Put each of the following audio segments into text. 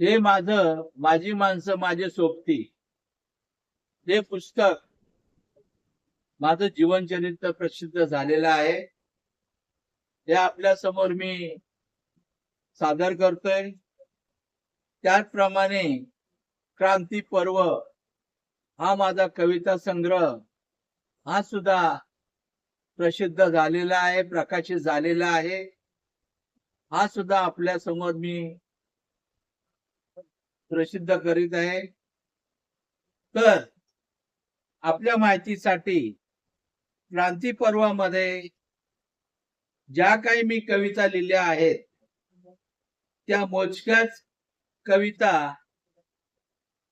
हे माझं माझी माणसं माझे सोबती. हे पुस्तक माझं जीवनचरित्र प्रसिद्ध झालेलं आहे. ते आपल्यासमोर मी सादर करतोय. त्याचप्रमाणे क्रांती पर्व हा माझा कविता संग्रह हा सुद्धा प्रसिद्ध झालेला आहे प्रकाशित झालेला आहे. हा सुद्धा आपल्यासमोर मी प्रसिद्ध करीत आहे. तर आपल्या माहितीसाठी क्रांती पर्वामध्ये ज्या काही मी कविता लिहिल्या आहेत त्या मोजक्याच कविता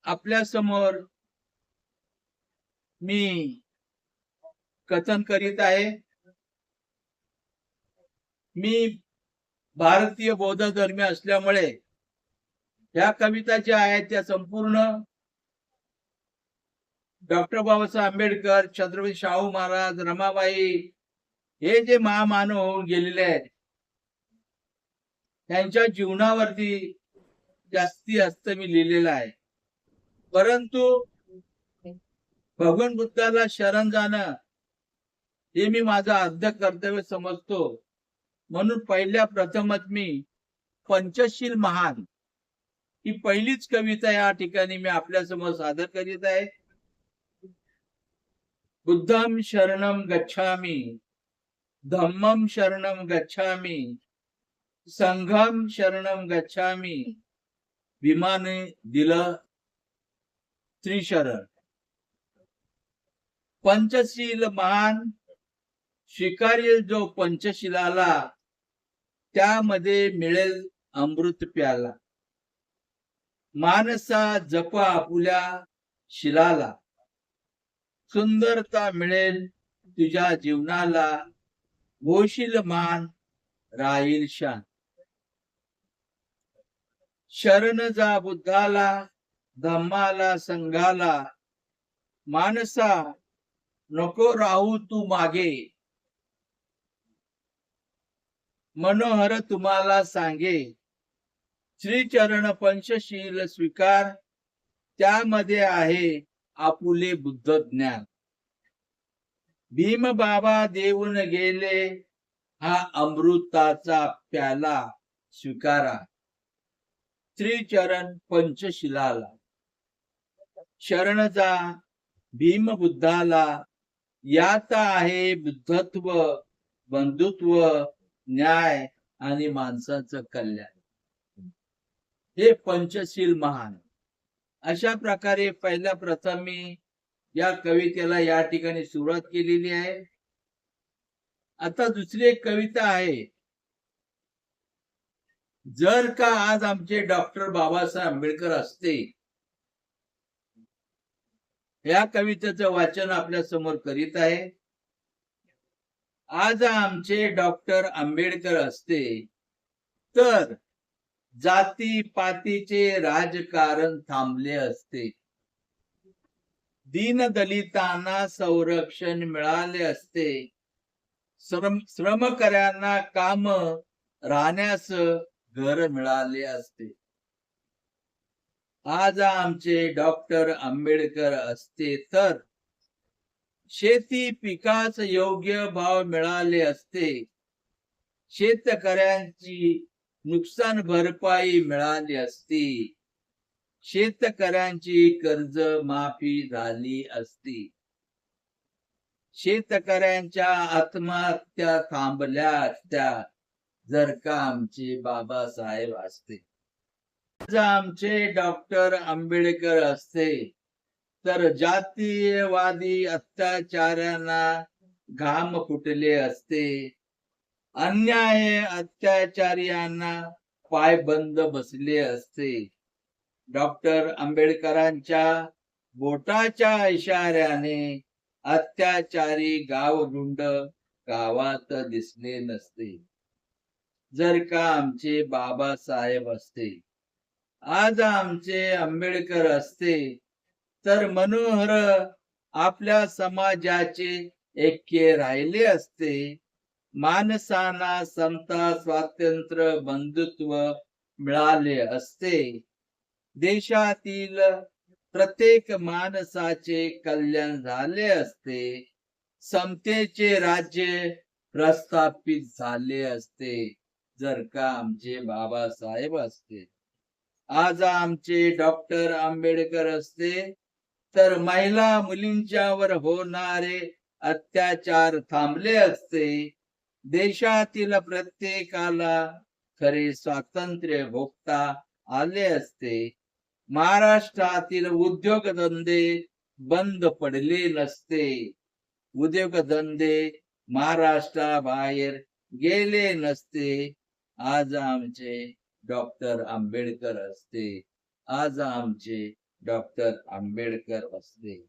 आपल्यासमोर मी कथन करीत आहे. मी भारतीय बौद्ध धर्मी असल्यामुळे ह्या कविता ज्या आहेत त्या संपूर्ण डॉक्टर बाबासाहेब आंबेडकर छत्रपती शाहू महाराज रमाबाई हे जे महामानव होऊन गेलेले आहेत त्यांच्या जीवनावरती जास्ती हस्त मी लिहिलेलं आहे. परंतु भगवान बुद्धाला शरण जाणं हे मी माझं अर्ध कर्तव्य समजतो. म्हणून पहिल्या प्रथमच मी पंचशील महान ही पहिलीच कविता या ठिकाणी मी आपल्यासमोर सादर करीत आहे. बुद्धम शरणम गच्छामी धम्मम शरणम गच्छामी संघम शरणम गच्छामी विमाने दिलं त्रिशरण. पंचशील महान स्वीकार्य जो पंचशिलाला त्यामध्ये मिळेल अमृत प्याला. मानसा जपा आपुल्या शिलाला. सुंदरता मिळेल तुझ्या जीवनाला. होशील मान राहील शान. शरण जा बुद्धाला धम्माला संघाला. मानसा नको राहू तू मागे. मनोहर तुम्हाला सांगे. श्रीचरण पंचशील स्वीकार. त्यामध्ये आहे आपुले बुद्ध ज्ञान भीम बाबा देऊन गेले हा अमृताचा प्याला स्वीकारा. श्रीचरण पंचशिलाला शरण जा भीम बुद्धाला यात आहे बुद्धत्व बंधुत्व न्याय आणि माणसाचं कल्याण. हे पंचशील महान. अशा प्रकारे पहिल्या प्रथम मी या कवितेला या ठिकाणी सुरुवात केलेली आहे. आता दुसरी एक कविता आहे. जर का आज आमचे डॉक्टर बाबासाहेब आंबेडकर असते या कवितेचं वाचन आपल्यासमोर करीत आहे. आज आमचे डॉक्टर आंबेडकर असते तर जाती पातीचे राजकारण थांबले असते. दीन दलितांना संरक्षण मिळाले असते. श्रम श्रमकऱ्यांना काम राहण्यास घर मिळाले असते. आज आमचे डॉक्टर आंबेडकर असते तर शेती पिकास योग्य भाव मिळाले असते. शेतकऱ्यांची नुकसान भरपाई मिळाली असती. शेतकऱ्यांची कर्ज माफी झाली असती. शेतकऱ्यांच्या आत्महत्या थांबल्या असत्या जर का आमचे बाबासाहेब असते. आमचे डॉक्टर आंबेडकर असते तर जातीयवादी अत्याचारांना घाम फुटले असते. अन्याय अत्याचार्यांना पाय बंद बसले असते. डॉक्टर आंबेडकरांच्या बोटाच्या इशाऱ्याने अत्याचारी गावगुंड गावात दिसले नसते. जर का आमचे बाबासाहेब असते आज आमचे आंबेडकर असते तर मनोहर आपल्या समाजाचे ऐक्य राहिले असते. माणसांना समता स्वातंत्र्य बंधुत्व मिळाले असते. देशातील प्रत्येक माणसाचे कल्याण झाले असते. समतेचे राज्य प्रस्थापित झाले असते. जर का आमचे बाबासाहेब असते आज आमचे डॉक्टर आंबेडकर असते तर महिला मुलींच्यावर होणारे अत्याचार थांबले असते. देशातील प्रत्येकाला खरे स्वातंत्र्य भोगता आले असते. महाराष्ट्रातील उद्योगधंदे बंद पडले नसते. उद्योगधंदे महाराष्ट्राबाहेर गेले नसते. आज आमचे डॉक्टर आंबेडकर असते. आज आमचे डॉक्टर आंबेडकर असते.